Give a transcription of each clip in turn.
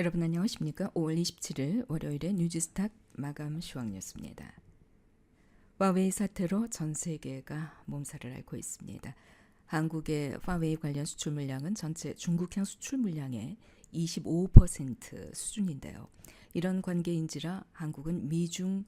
여러분 안녕하십니까? 5월 27일 월요일의 뉴즈스탁 마감 시황 뉴스입니다. 화웨이 사태로 전 세계가 몸살을 앓고 있습니다. 한국의 화웨이 관련 수출 물량은 전체 중국향 수출 물량의 25% 수준인데요. 이런 관계인지라 한국은 미중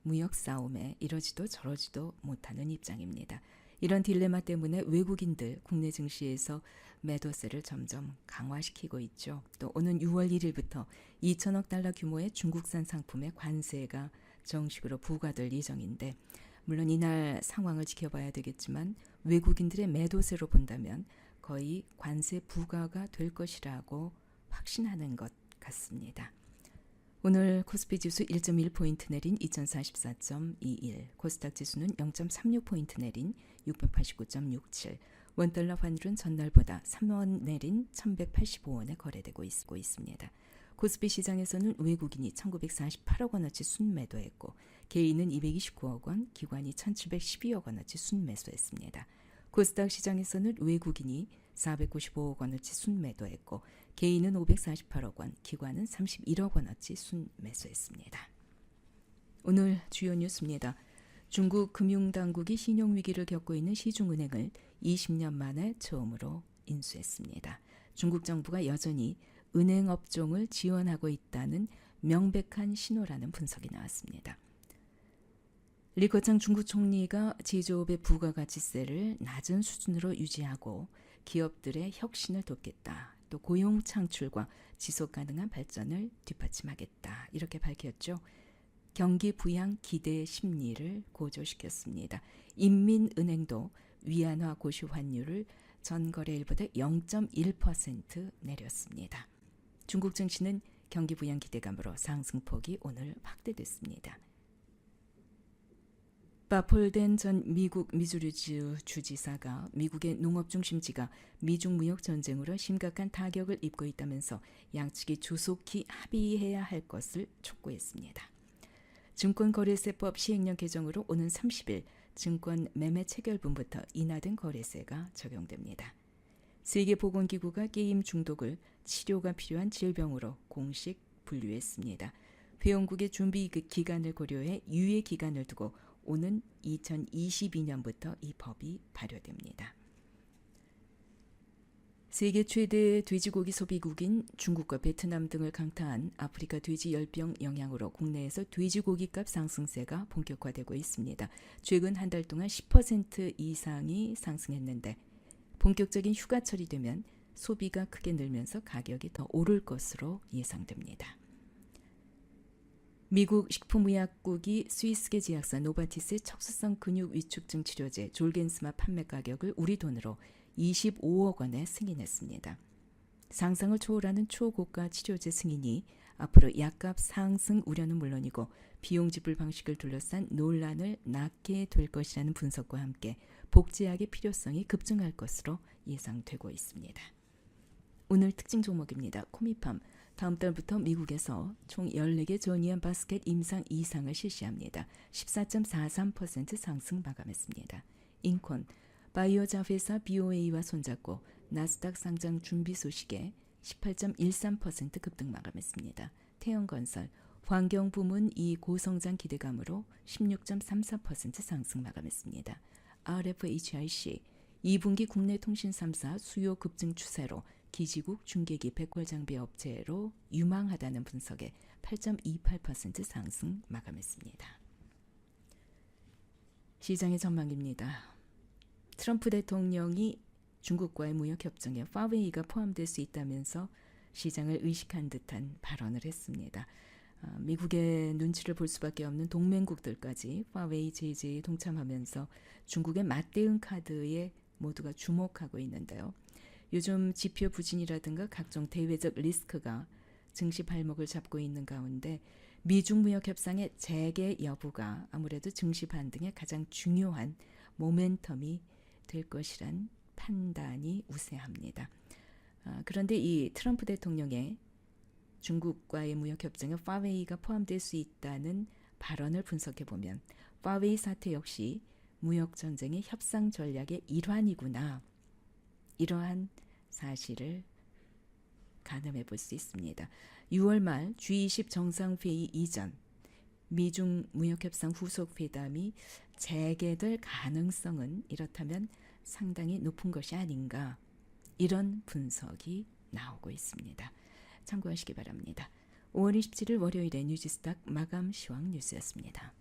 무역 싸움에 이러지도 저러지도 못하는 입장입니다. 이런 딜레마 때문에 외국인들 국내 증시에서 매도세를 점점 강화시키고 있죠. 또 오는 6월 1일부터 2천억 달러 규모의 중국산 상품의 관세가 정식으로 부과될 예정인데 물론 이날 상황을 지켜봐야 되겠지만 외국인들의 매도세로 본다면 거의 관세 부과가 될 것이라고 확신하는 것 같습니다. 오늘 코스피 지수 1.1포인트 내린 2044.21, 코스닥 지수는 0.36포인트 내린 689.67, 원달러 환율은 전날보다 3원 내린 1185원에 거래되고 있습니다. 코스피 시장에서는 외국인이 1948억 원어치 순매도했고 개인은 229억 원, 기관이 1712억 원어치 순매수했습니다. 코스닥 시장에서는 외국인이 495억 원어치 순매도했고 개인은 548억 원, 기관은 31억 원어치 순매수했습니다. 오늘 주요 뉴스입니다. 중국 금융당국이 신용위기를 겪고 있는 시중은행을 20년 만에 처음으로 인수했습니다. 중국 정부가 여전히 은행 업종을 지원하고 있다는 명백한 신호라는 분석이 나왔습니다. 리커창 중국 총리가 제조업의 부가가치세를 낮은 수준으로 유지하고 기업들의 혁신을 돕겠다. 또 고용 창출과 지속 가능한 발전을 뒷받침하겠다. 이렇게 밝혔죠. 경기 부양 기대 심리를 고조시켰습니다. 인민은행도 위안화 고시 환율을 전거래일보다 0.1% 내렸습니다. 중국 증시는 경기 부양 기대감으로 상승폭이 오늘 확대됐습니다. 바폴덴 전 미국 미주리주 주지사가 미국의 농업 중심지가 미중 무역 전쟁으로 심각한 타격을 입고 있다면서 양측이 조속히 합의해야 할 것을 촉구했습니다. 증권거래세법 시행령 개정으로 오는 30일 증권 매매 체결분부터 인하된 거래세가 적용됩니다. 세계보건기구가 게임 중독을 치료가 필요한 질병으로 공식 분류했습니다. 회원국의 준비 기간을 고려해 유예 기간을 두고 오는 2022년부터 이 법이 발효됩니다. 세계 최대 돼지고기 소비국인 중국과 베트남 등을 강타한 아프리카 돼지 열병 영향으로 국내에서 돼지고기 값 상승세가 본격화되고 있습니다. 최근 한 달 동안 10% 이상이 상승했는데 본격적인 휴가철이 되면 소비가 크게 늘면서 가격이 더 오를 것으로 예상됩니다. 미국 식품의약국이 스위스계 제약사 노바티스의 척수성 근육 위축증 치료제 졸겐스마 판매 가격을 우리 돈으로 25억 원에 승인했습니다. 상상을 초월하는 초고가 치료제 승인이 앞으로 약값 상승 우려는 물론이고 비용 지불 방식을 둘러싼 논란을 낳게 될 것이라는 분석과 함께 복제약의 필요성이 급증할 것으로 예상되고 있습니다. 오늘 특징 종목입니다. 코미팜 다음 달부터 미국에서 총 14개 조니언 바스켓 임상 이상을 실시합니다. 14.43% 상승 마감했습니다. 인콘 바이오 자 회사 BOA와 손잡고 나스닥 상장 준비 소식에 18.13% 급등 마감했습니다. 태영건설 환경 부문 이 고성장 기대감으로 16.34% 상승 마감했습니다. RFHIC 2분기 국내 통신 3사 수요 급증 추세로 기지국 중계기 백골 장비 업체로 유망하다는 분석에 8.28% 상승 마감했습니다. 시장의 전망입니다. 트럼프 대통령이 중국과의 무역 협정에 파웨이가 포함될 수 있다면서 시장을 의식한 듯한 발언을 했습니다. 아, 미국의 눈치를 볼 수밖에 없는 동맹국들까지 파웨이 제재에 동참하면서 중국의 맞대응 카드에 모두가 주목하고 있는데요. 요즘 지표 부진이라든가 각종 대외적 리스크가 증시 발목을 잡고 있는 가운데 미중 무역 협상의 재개 여부가 아무래도 증시 반등의 가장 중요한 모멘텀이 될 것이란 판단이 우세합니다. 아, 그런데 이 트럼프 대통령의 중국과의 무역 협정에 파웨이가 포함될 수 있다는 발언을 분석해 보면 파웨이 사태 역시 무역 전쟁의 협상 전략의 일환이구나. 이러한 사실을 가늠해 볼 수 있습니다. 6월 말 G20 정상회의 이전 미중 무역협상 후속 회담이 재개될 가능성은 이렇다면 상당히 높은 것이 아닌가 이런 분석이 나오고 있습니다. 참고하시기 바랍니다. 5월 27일 월요일의 뉴지스탁 마감 시황 뉴스였습니다.